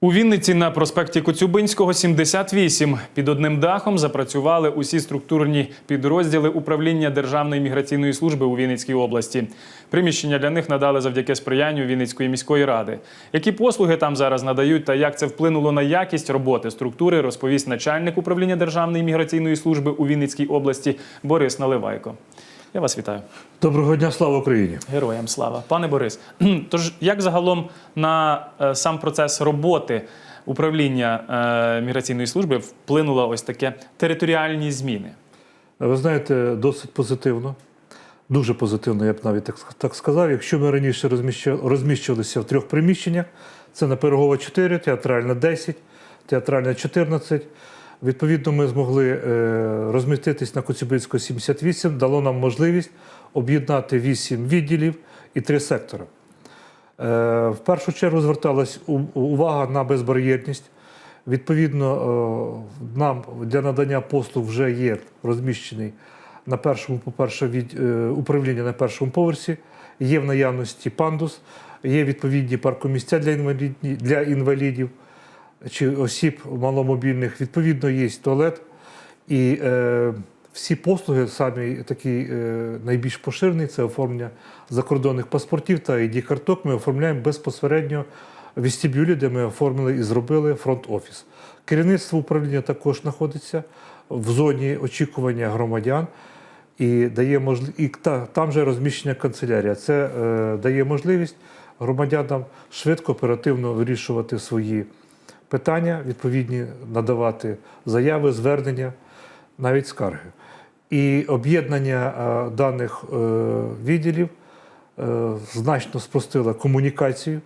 У Вінниці на проспекті Коцюбинського 78 під одним дахом запрацювали усі структурні підрозділи управління Державної міграційної служби у Вінницькій області. Приміщення для них надали завдяки сприянню Вінницької міської ради. Які послуги там зараз надають та як це вплинуло на якість роботи структури, розповість начальник управління Державної міграційної служби у Вінницькій області Борис Наливайко. Я вас вітаю. Доброго дня, слава Україні! Героям слава. Пане Борис, тож як загалом на е, сам процес роботи управління е, міграційної служби вплинуло ось таке територіальні зміни? Ви знаєте, досить позитивно, дуже позитивно, я б навіть так, так сказав. Якщо ми раніше розміщувалися в трьох приміщеннях, це на Пирогова 4, театральна 10, театральна 14. Відповідно, ми змогли е, розміститись на Коцюбинського 78, дало нам можливість об'єднати 8 відділів і 3 сектори. Е, В першу чергу зверталась увага на безбар'єрність. Відповідно, е, нам для надання послуг вже є розміщений на першому, по-перше, від управління на першому поверсі. Є в наявності пандус, є відповідні паркомісця для інвалідів чи осіб маломобільних. Відповідно, є туалет. І е, всі послуги, самі такі е, найбільш поширені, це оформлення закордонних паспортів та id карток Ми оформляємо безпосередньо в вестибюлі, де ми оформили і зробили фронт-офіс. Керівництво управління також знаходиться в зоні очікування громадян і дає можли... і та, там же розміщення канцелярія. Це е, дає можливість громадянам швидко, оперативно вирішувати свої питання, відповідні надавати заяви, звернення, навіть скарги. І об'єднання е, даних е, відділів е, значно спростило комунікацію,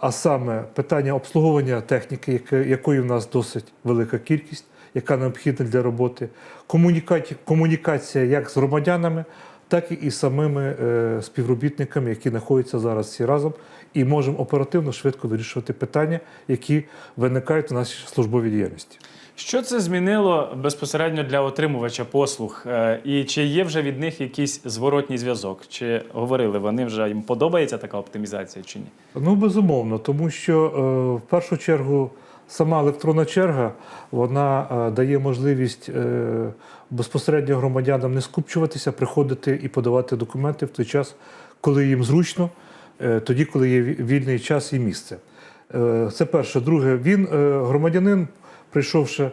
а саме питання обслуговування техніки, якої в нас досить велика кількість, яка необхідна для роботи, комунікація як з громадянами, так і з самими е, співробітниками, які знаходяться зараз всі разом, і можемо оперативно швидко вирішувати питання, які виникають у нашій службовій діяльності. Що це змінило безпосередньо для отримувача послуг? Е, І чи є вже від них якийсь зворотній зв'язок? Чи говорили вони вже їм подобається така оптимізація чи ні? Ну, безумовно, тому що е, в першу чергу сама електронна черга вона е, дає можливість е, безпосередньо громадянам не скупчуватися, приходити і подавати документи в той час, коли їм зручно, е, тоді, коли є вільний час і місце. Це перше. Друге, він, громадянин, прийшовши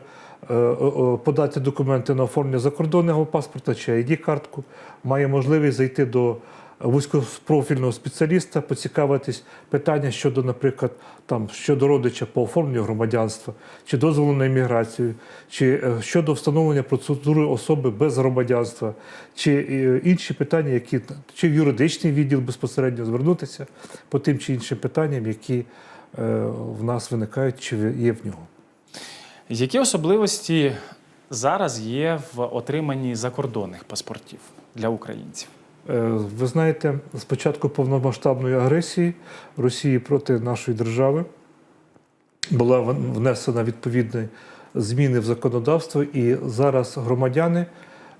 подати документи на оформлення закордонного паспорта чи ID-картку, має можливість зайти до вузькопрофільного спеціаліста, поцікавитись питання щодо, наприклад, там щодо родича по оформленню громадянства, чи дозволу на імміграцію, чи е, щодо встановлення процедури особи без громадянства, чи е, інші питання, які чи в юридичний відділ безпосередньо звернутися по тим чи іншим питанням, які е, в нас виникають, чи є в нього. Які особливості зараз є в отриманні закордонних паспортів для українців? Е, Ви знаєте, з початку повномасштабної агресії Росії проти нашої держави була внесена відповідні зміни в законодавство, і зараз громадяни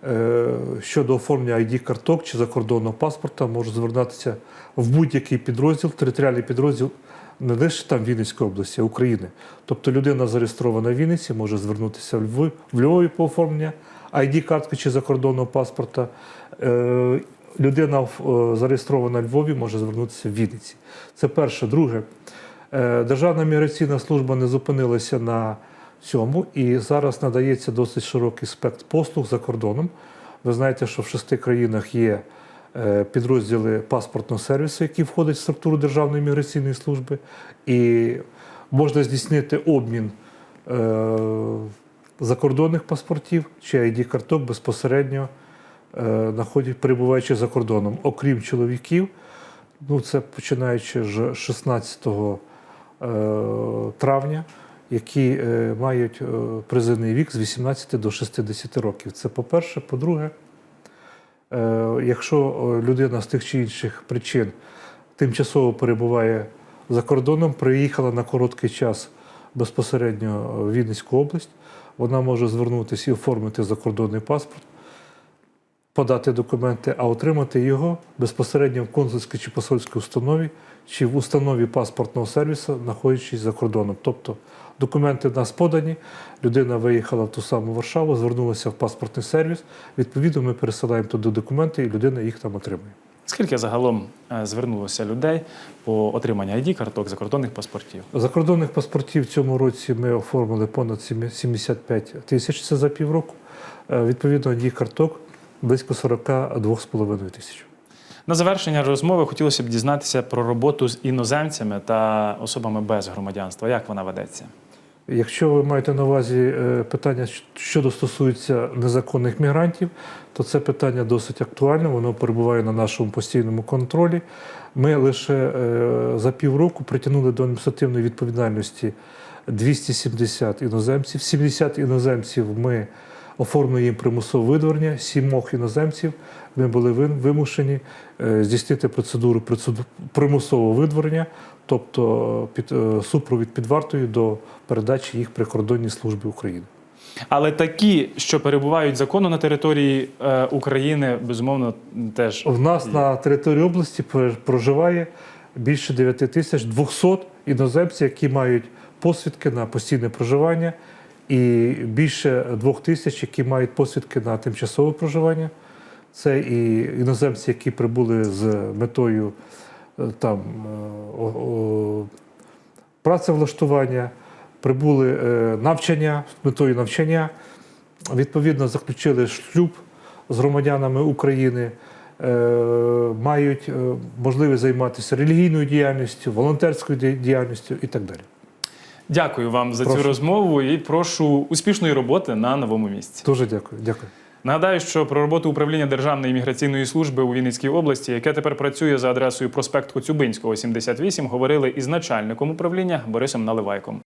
е, щодо оформлення ID-карток чи закордонного паспорта можуть звернутися в будь-який підрозділ, територіальний підрозділ не лише там Вінницької області, а України. Тобто людина зареєстрована в Вінниці, може звернутися в Львові, по оформлення ID-картки чи закордонного паспорта. Людина е, зареєстрована в Львові може звернутися в Вінниці. Це перше. Друге, е, Державна міграційна служба не зупинилася на цьому і зараз надається досить широкий спектр послуг за кордоном. Ви знаєте, що в шести країнах є е, підрозділи паспортного сервісу, які входять в структуру Державної міграційної служби, і можна здійснити обмін закордонних паспортів чи ID-карток безпосередньо е, находять, перебуваючи за кордоном. Окрім чоловіків, ну це починаючи з 16 е, травня, які е, мають е, призивний вік з 18 до 60 років. Це по-перше. По-друге, е, якщо е, людина з тих чи інших причин тимчасово перебуває за кордоном, приїхала на короткий час безпосередньо в Вінницьку область, вона може звернутися і оформити закордонний паспорт. Подати документи, а отримати його безпосередньо в консульській чи посольській установі, чи в установі паспортного сервісу, знаходячись за кордоном. Тобто документи в нас подані, людина виїхала в ту саму Варшаву, звернулася в паспортний сервіс. Відповідно, ми пересилаємо туди документи, і людина їх там отримує. Скільки загалом е, звернулося людей по отриманню id карток закордонних паспортів? Закордонних паспортів в цьому році ми оформили понад 75 тисяч, це за півроку. Е, Відповідно, id карток близько 42,5 тисяч. На завершення розмови хотілося б дізнатися про роботу з іноземцями та особами без громадянства. Як вона ведеться? Якщо ви маєте на увазі е, питання щ- щодо стосується незаконних мігрантів, то це питання досить актуальне, воно перебуває на нашому постійному контролі. Ми лише е, за півроку притягнули до адміністративної відповідальності 270 іноземців. 70 іноземців ми оформили їм примусове видворення, сімох іноземців ми були вимушені е, здійснити процедуру примусового видворення, тобто під, е, супровід під вартою до передачі їх прикордонній службі України. Але такі, що перебувають законно на території е, України, безумовно, теж В нас на території області проживає більше 9200 іноземців, які мають посвідки на постійне проживання, і більше 2000, які мають посвідки на тимчасове проживання. Це і іноземці, які прибули з метою е, там, е, о- о, працевлаштування, прибули е, навчання з метою навчання, відповідно заключили шлюб з громадянами України, мають можливість займатися релігійною діяльністю, волонтерською діяльністю і так далі. Дякую вам за цю розмову і прошу успішної роботи на новому місці. Дуже дякую. Дякую. Нагадаю, що про роботу управління Державної міграційної служби у Вінницькій області, яке тепер працює за адресою проспект Коцюбинського, 78, говорили із начальником управління Борисом Наливайком.